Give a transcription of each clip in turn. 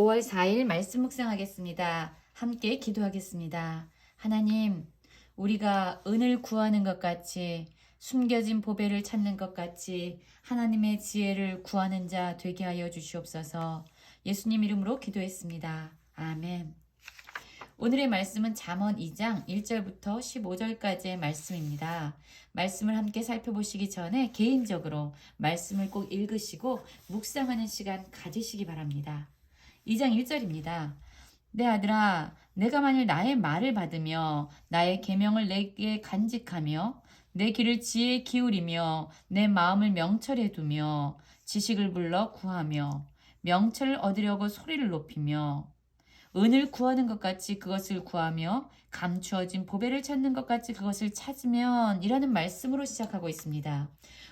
5월 4일 말씀 묵상하겠습니다. 함께 기도하겠습니다. 하나님, 우리가 은을 구하는 것 같이 숨겨진 보배를 찾는 것 같이 하나님의 지혜를 구하는 자 되게 하여 주시옵소서. 예수님 이름으로 기도했습니다. 아멘. 오늘의 말씀은 잠언 2장 1절부터 15절까지의 말씀입니다. 말씀을 함께 살펴보시기 전에 개인적으로 말씀을 꼭 읽으시고 묵상하는 시간 가지시기 바랍니다. 2장 1절입니다. 내 아들아 내가 만일 나의 말을 받으며 나의 계명을 내게 간직하며 내 길을 지혜에 기울이며 내 마음을 명철에 두며 지식을 불러 구하며 명철을 얻으려고 소리를 높이며 은을 구하는 것 같이 그것을 구하며 감추어진 보배를 찾는 것 같이 그것을 찾으면 이라는 말씀으로 시작하고 있습니다.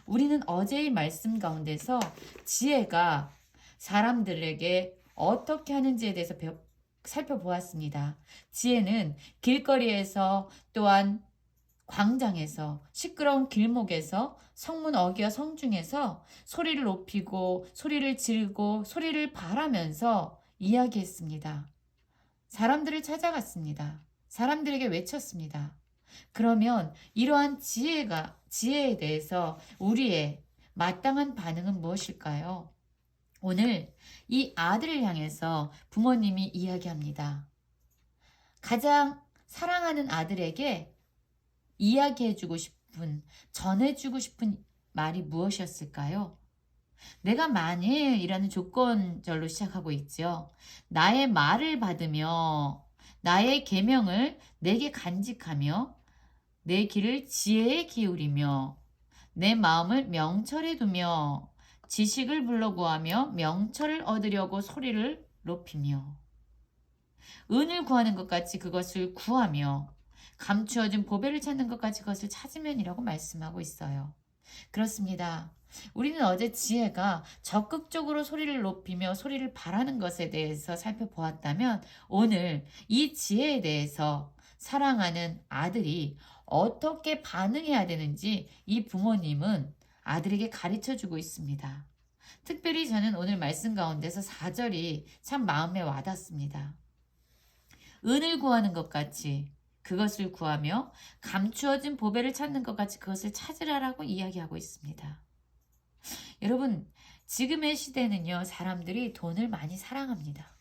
우리는 어제의 말씀 가운데서 지혜가 사람들에게 어떻게 하는지에 대해서 배워, 살펴보았습니다. 지혜는 길거리에서 또한 광장에서 시끄러운 길목에서 성문 어귀와 성중에서 소리를 높이고 소리를 지르고 소리를 바라면서 이야기했습니다. 사람들을 찾아갔습니다. 사람들에게 외쳤습니다. 그러면 이러한 지혜가 지혜에 대해서 우리의 마땅한 반응은 무엇일까요? 오늘 이 아들을 향해서 부모님이 이야기합니다. 가장 사랑하는 아들에게 이야기해주고 싶은, 전해주고 싶은 말이 무엇이었을까요? 내가 만일이라는 조건절로 시작하고 있죠. 나의 말을 받으며 나의 계명을 내게 간직하며 내 길을 지혜에 기울이며 내 마음을 명철에 두며 지식을 불러 구하며 명철을 얻으려고 소리를 높이며 은을 구하는 것 같이 그것을 구하며 감추어진 보배를 찾는 것 같이 그것을 찾으면이라고 말씀하고 있어요. 그렇습니다. 우리는 어제 지혜가 적극적으로 소리를 높이며 소리를 바라는 것에 대해서 살펴보았다면 오늘 이 지혜에 대해서 사랑하는 아들이 어떻게 반응해야 되는지 이 부모님은 아들에게 가르쳐 주고 있습니다. 특별히 저는 오늘 말씀 가운데서 4절이 참 마음에 와닿습니다. 은을 구하는 것 같이 그것을 구하며 감추어진 보배를 찾는 것 같이 그것을 찾으라라고 이야기하고 있습니다. 여러분, 지금의 시대는요, 사람들이 돈을 많이 사랑합니다.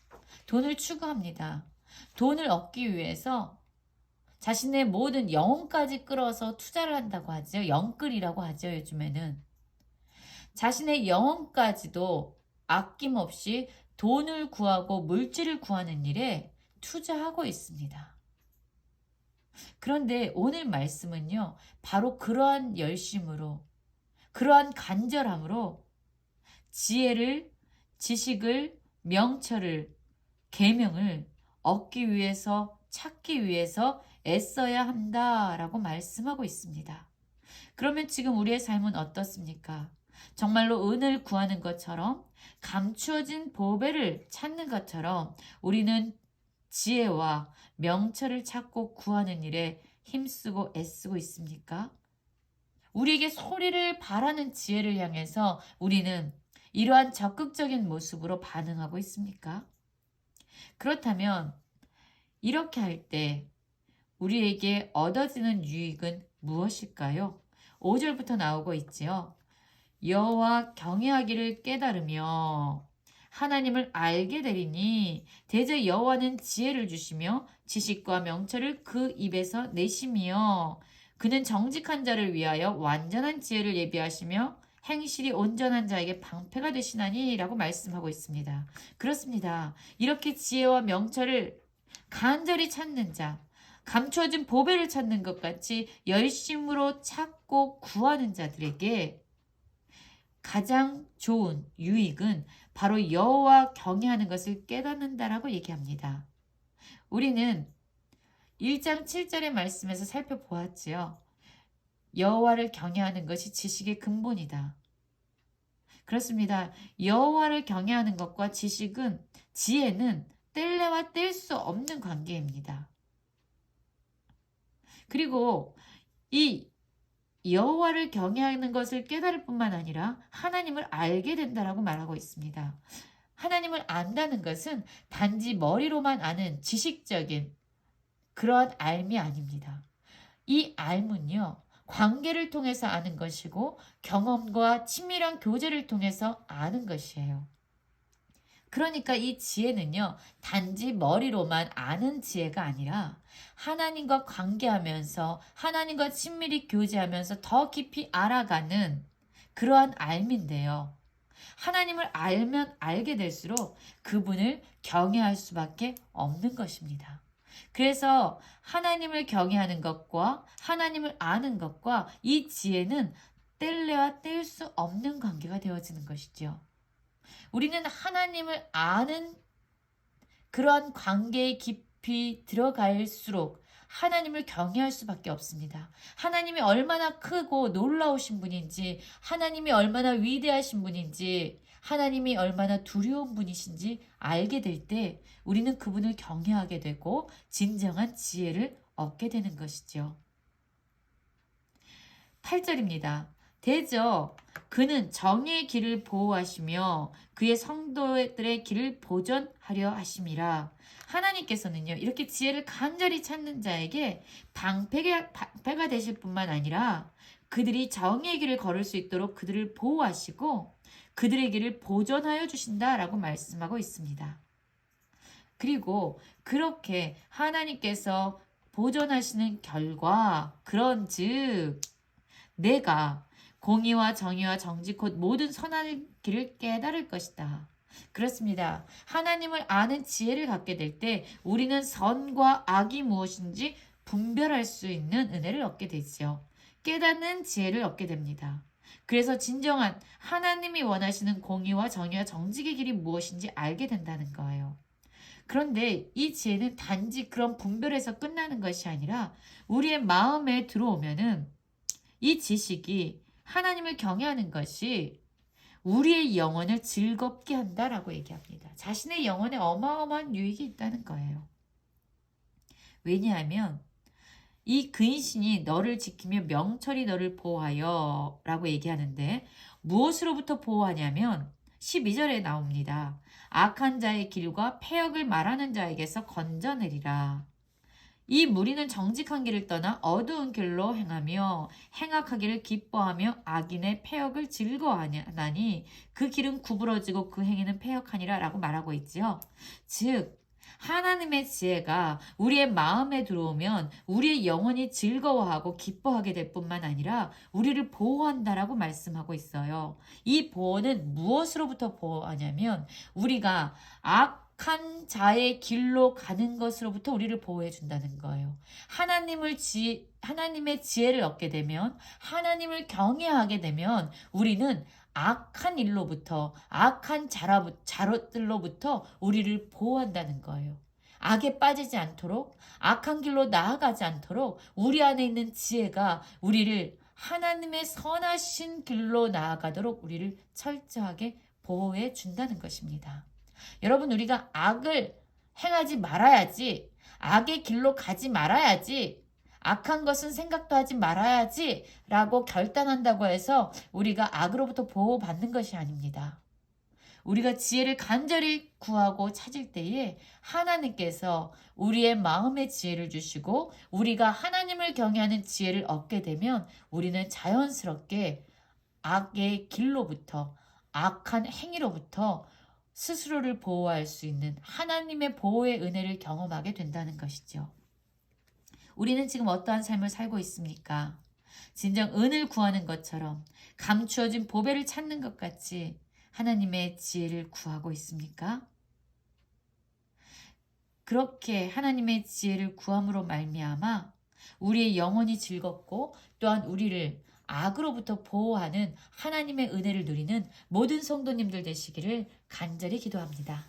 돈을 추구합니다. 돈을 얻기 위해서 자신의 모든 영혼까지 끌어서 투자를 한다고 하죠. 영끌이라고 하죠, 요즘에는. 자신의 영혼까지도 아낌없이 돈을 구하고 물질을 구하는 일에 투자하고 있습니다. 그런데 오늘 말씀은요, 바로 그러한 열심으로, 그러한 간절함으로 지혜를, 지식을, 명철을, 계명을 얻기 위해서, 찾기 위해서 애써야 한다라고 말씀하고 있습니다. 그러면 지금 우리의 삶은 어떻습니까? 정말로 은을 구하는 것처럼 감추어진 보배를 찾는 것처럼 우리는 지혜와 명철을 찾고 구하는 일에 힘쓰고 애쓰고 있습니까? 우리에게 소리를 바라는 지혜를 향해서 우리는 이러한 적극적인 모습으로 반응하고 있습니까? 그렇다면 이렇게 할 때 우리에게 얻어지는 유익은 무엇일까요? 5절부터 나오고 있지요. 여호와 경외하기를 깨달으며 하나님을 알게 되리니 대저 여호와는 지혜를 주시며 지식과 명철을 그 입에서 내시며 그는 정직한 자를 위하여 완전한 지혜를 예비하시며 행실이 온전한 자에게 방패가 되시나니라고 말씀하고 있습니다. 그렇습니다. 이렇게 지혜와 명철을 간절히 찾는 자, 감추어진 보배를 찾는 것 같이 열심으로 찾고 구하는 자들에게 가장 좋은 유익은 바로 여호와 경외하는 것을 깨닫는다라고 얘기합니다. 우리는 1장 7절의 말씀에서 살펴보았지요. 여호와를 경외하는 것이 지식의 근본이다. 그렇습니다. 여호와를 경외하는 것과 지식은 지혜는 뗄래와 뗄 수 없는 관계입니다. 그리고 이 여호와를 경외하는 것을 깨달을 뿐만 아니라 하나님을 알게 된다라고 말하고 있습니다. 하나님을 안다는 것은 단지 머리로만 아는 지식적인 그런 알미 아닙니다. 이 알문요, 관계를 통해서 아는 것이고 경험과 친밀한 교제를 통해서 아는 것이에요. 그러니까 이 지혜는요, 단지 머리로만 아는 지혜가 아니라 하나님과 관계하면서 하나님과 친밀히 교제하면서 더 깊이 알아가는 그러한 알미인데요. 하나님을 알면 알게 될수록 그분을 경외할 수밖에 없는 것입니다. 그래서 하나님을 경외하는 것과 하나님을 아는 것과 이 지혜는 뗄래야 뗄 수 없는 관계가 되어지는 것이죠. 우리는 하나님을 아는 그러한 관계에 깊이 들어갈수록 하나님을 경외할 수밖에 없습니다. 하나님이 얼마나 크고 놀라우신 분인지, 하나님이 얼마나 위대하신 분인지, 하나님이 얼마나 두려운 분이신지 알게 될 때 우리는 그분을 경외하게 되고 진정한 지혜를 얻게 되는 것이죠. 8절입니다. 대저 그는 정의의 길을 보호하시며 그의 성도들의 길을 보존하려 하심이라. 하나님께서는요, 이렇게 지혜를 간절히 찾는 자에게 방패가 되실 뿐만 아니라 그들이 정의의 길을 걸을 수 있도록 그들을 보호하시고 그들의 길을 보존하여 주신다라고 말씀하고 있습니다. 그리고 그렇게 하나님께서 보존하시는 결과 그런 즉 내가 공의와 정의와 정직 곧 모든 선한 길을 깨달을 것이다. 그렇습니다. 하나님을 아는 지혜를 갖게 될 때 우리는 선과 악이 무엇인지 분별할 수 있는 은혜를 얻게 되지요. 깨닫는 지혜를 얻게 됩니다. 그래서 진정한 하나님이 원하시는 공의와 정의와 정직의 길이 무엇인지 알게 된다는 거예요. 그런데 이 지혜는 단지 그런 분별에서 끝나는 것이 아니라 우리의 마음에 들어오면은 이 지식이 하나님을 경외하는 것이 우리의 영혼을 즐겁게 한다라고 얘기합니다. 자신의 영혼에 어마어마한 유익이 있다는 거예요. 왜냐하면 이 근신이 너를 지키며 명철이 너를 보호하여 라고 얘기하는데 무엇으로부터 보호하냐면 12절에 나옵니다. 악한 자의 길과 폐역을 말하는 자에게서 건져내리라. 이 무리는 정직한 길을 떠나 어두운 길로 행하며 행악하기를 기뻐하며 악인의 폐역을 즐거워하나니 그 길은 구부러지고 그 행위는 폐역하니라 라고 말하고 있지요. 즉 하나님의 지혜가 우리의 마음에 들어오면 우리의 영혼이 즐거워하고 기뻐하게 될 뿐만 아니라 우리를 보호한다라고 말씀하고 있어요. 이 보호는 무엇으로부터 보호하냐면 우리가 악 악한 자의 길로 가는 것으로부터 우리를 보호해 준다는 거예요. 하나님을 지 하나님의 지혜를 얻게 되면 하나님을 경외하게 되면 우리는 악한 일로부터 악한 자로들로부터 우리를 보호한다는 거예요. 악에 빠지지 않도록 악한 길로 나아가지 않도록 우리 안에 있는 지혜가 우리를 하나님의 선하신 길로 나아가도록 우리를 철저하게 보호해 준다는 것입니다. 여러분, 우리가 악을 행하지 말아야지. 악의 길로 가지 말아야지. 악한 것은 생각도 하지 말아야지. 라고 결단한다고 해서 우리가 악으로부터 보호받는 것이 아닙니다. 우리가 지혜를 간절히 구하고 찾을 때에 하나님께서 우리의 마음의 지혜를 주시고 우리가 하나님을 경외하는 지혜를 얻게 되면 우리는 자연스럽게 악의 길로부터 악한 행위로부터 스스로를 보호할 수 있는 하나님의 보호의 은혜를 경험하게 된다는 것이죠. 우리는 지금 어떠한 삶을 살고 있습니까? 진정 은을 구하는 것처럼 감추어진 보배를 찾는 것 같이 하나님의 지혜를 구하고 있습니까? 그렇게 하나님의 지혜를 구함으로 말미암아 우리의 영혼이 즐겁고 또한 우리를 악으로부터 보호하는 하나님의 은혜를 누리는 모든 성도님들 되시기를 간절히 기도합니다.